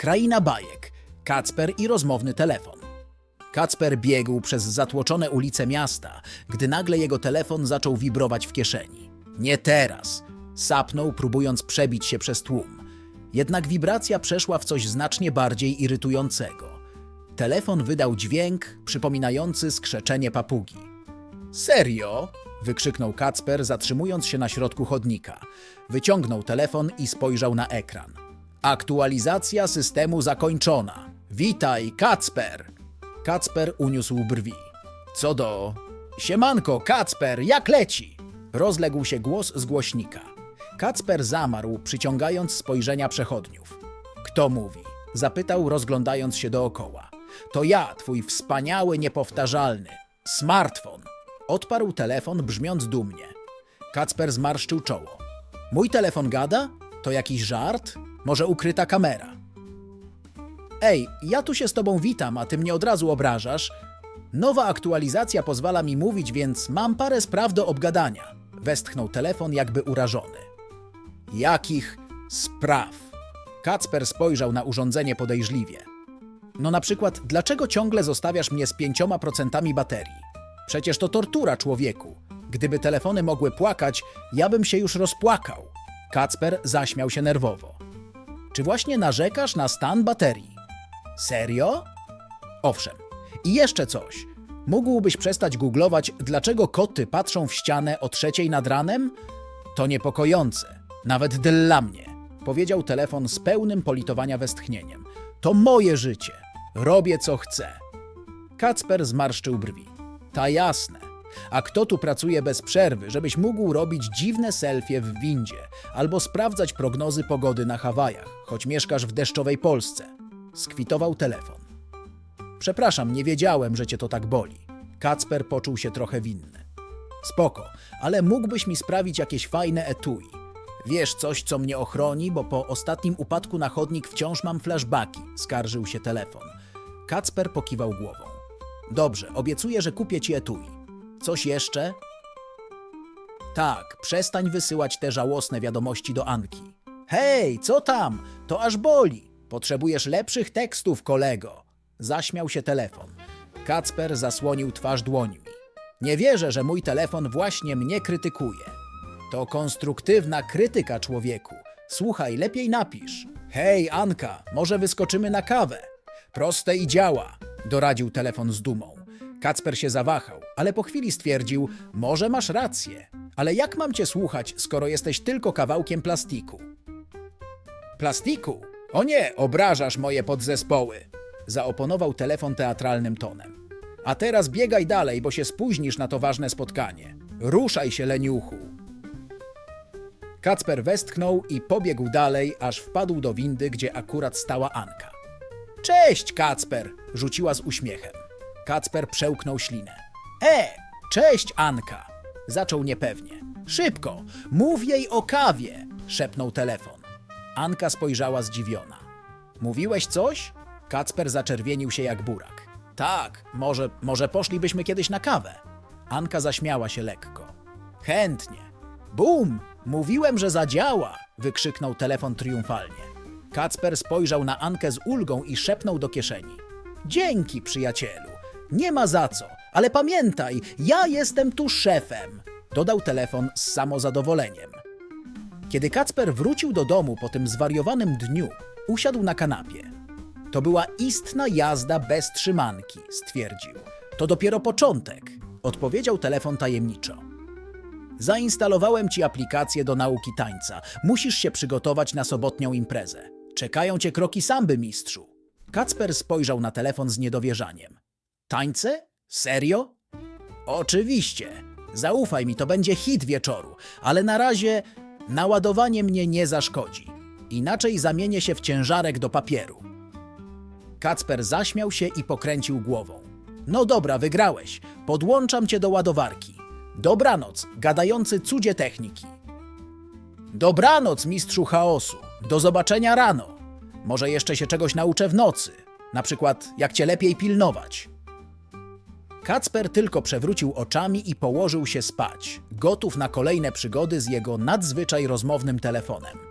Kraina bajek. Kacper i rozmowny telefon. Kacper biegł przez zatłoczone ulice miasta, gdy nagle jego telefon zaczął wibrować w kieszeni. Nie teraz! Sapnął, próbując przebić się przez tłum. Jednak wibracja przeszła w coś znacznie bardziej irytującego. Telefon wydał dźwięk przypominający skrzeczenie papugi. Serio? wykrzyknął Kacper, zatrzymując się na środku chodnika. Wyciągnął telefon i spojrzał na ekran. Aktualizacja systemu zakończona. Witaj, Kacper! Kacper uniósł brwi. Co do... Siemanko, Kacper, jak leci? Rozległ się głos z głośnika. Kacper zamarł, przyciągając spojrzenia przechodniów. Kto mówi? Zapytał, rozglądając się dookoła. To ja, twój wspaniały, niepowtarzalny. Smartfon. Odparł telefon, brzmiąc dumnie. Kacper zmarszczył czoło. Mój telefon gada? To jakiś żart? Może ukryta kamera? Ej, ja tu się z tobą witam, a ty mnie od razu obrażasz. Nowa aktualizacja pozwala mi mówić, więc mam parę spraw do obgadania. Westchnął telefon, jakby urażony. Jakich spraw? Kacper spojrzał na urządzenie podejrzliwie. No na przykład, dlaczego ciągle zostawiasz mnie z pięcioma procentami baterii? Przecież to tortura człowieku. Gdyby telefony mogły płakać, ja bym się już rozpłakał. Kacper zaśmiał się nerwowo. Czy właśnie narzekasz na stan baterii? Serio? Owszem. I jeszcze coś. Mógłbyś przestać googlować, dlaczego koty patrzą w ścianę o trzeciej nad ranem? To niepokojące. Nawet dla mnie. Powiedział telefon z pełnym politowania westchnieniem. To moje życie. Robię co chcę. Kacper zmarszczył brwi. Ta jasne. A kto tu pracuje bez przerwy, żebyś mógł robić dziwne selfie w windzie albo sprawdzać prognozy pogody na Hawajach, choć mieszkasz w deszczowej Polsce? Skwitował telefon. Przepraszam, nie wiedziałem, że cię to tak boli. Kacper poczuł się trochę winny. Spoko, ale mógłbyś mi sprawić jakieś fajne etui. Wiesz coś, co mnie ochroni, bo po ostatnim upadku na chodnik wciąż mam flashbacki, skarżył się telefon. Kacper pokiwał głową. Dobrze, obiecuję, że kupię ci etui. Coś jeszcze? Tak, przestań wysyłać te żałosne wiadomości do Anki. Hej, co tam? To aż boli. Potrzebujesz lepszych tekstów, kolego. Zaśmiał się telefon. Kacper zasłonił twarz dłońmi. Nie wierzę, że mój telefon właśnie mnie krytykuje. To konstruktywna krytyka, człowieku. Słuchaj, lepiej napisz. Hej, Anka, może wyskoczymy na kawę? Proste i działa, doradził telefon z dumą. Kacper się zawahał, ale po chwili stwierdził: Może masz rację, ale jak mam cię słuchać, skoro jesteś tylko kawałkiem plastiku? Plastiku? O nie, obrażasz moje podzespoły! Zaoponował telefon teatralnym tonem. A teraz biegaj dalej, bo się spóźnisz na to ważne spotkanie. Ruszaj się, leniuchu! Kacper westchnął i pobiegł dalej, aż wpadł do windy, gdzie akurat stała Anka. Cześć, Kacper! rzuciła z uśmiechem. Kacper przełknął ślinę. E, cześć, Anka! Zaczął niepewnie. Szybko, mów jej o kawie! szepnął telefon. Anka spojrzała zdziwiona. Mówiłeś coś? Kacper zaczerwienił się jak burak. Tak, może, może poszlibyśmy kiedyś na kawę. Anka zaśmiała się lekko. Chętnie. Bum! Mówiłem, że zadziała! wykrzyknął telefon triumfalnie. Kacper spojrzał na Ankę z ulgą i szepnął do kieszeni. Dzięki, przyjacielu. Nie ma za co, ale pamiętaj, ja jestem tu szefem! Dodał telefon z samozadowoleniem. Kiedy Kacper wrócił do domu po tym zwariowanym dniu, usiadł na kanapie. To była istna jazda bez trzymanki, stwierdził. To dopiero początek, odpowiedział telefon tajemniczo. Zainstalowałem ci aplikację do nauki tańca. Musisz się przygotować na sobotnią imprezę. Czekają cię kroki samby, mistrzu. Kacper spojrzał na telefon z niedowierzaniem. Tańce? Serio? Oczywiście. Zaufaj mi, to będzie hit wieczoru, ale na razie naładowanie mnie nie zaszkodzi. Inaczej zamienię się w ciężarek do papieru. Kacper zaśmiał się i pokręcił głową. No dobra, wygrałeś. Podłączam cię do ładowarki. Dobranoc, gadający cudzie techniki. Dobranoc, mistrzu chaosu. Do zobaczenia rano. Może jeszcze się czegoś nauczę w nocy. Na przykład, jak cię lepiej pilnować. Kacper tylko przewrócił oczami i położył się spać, gotów na kolejne przygody z jego nadzwyczaj rozmownym telefonem.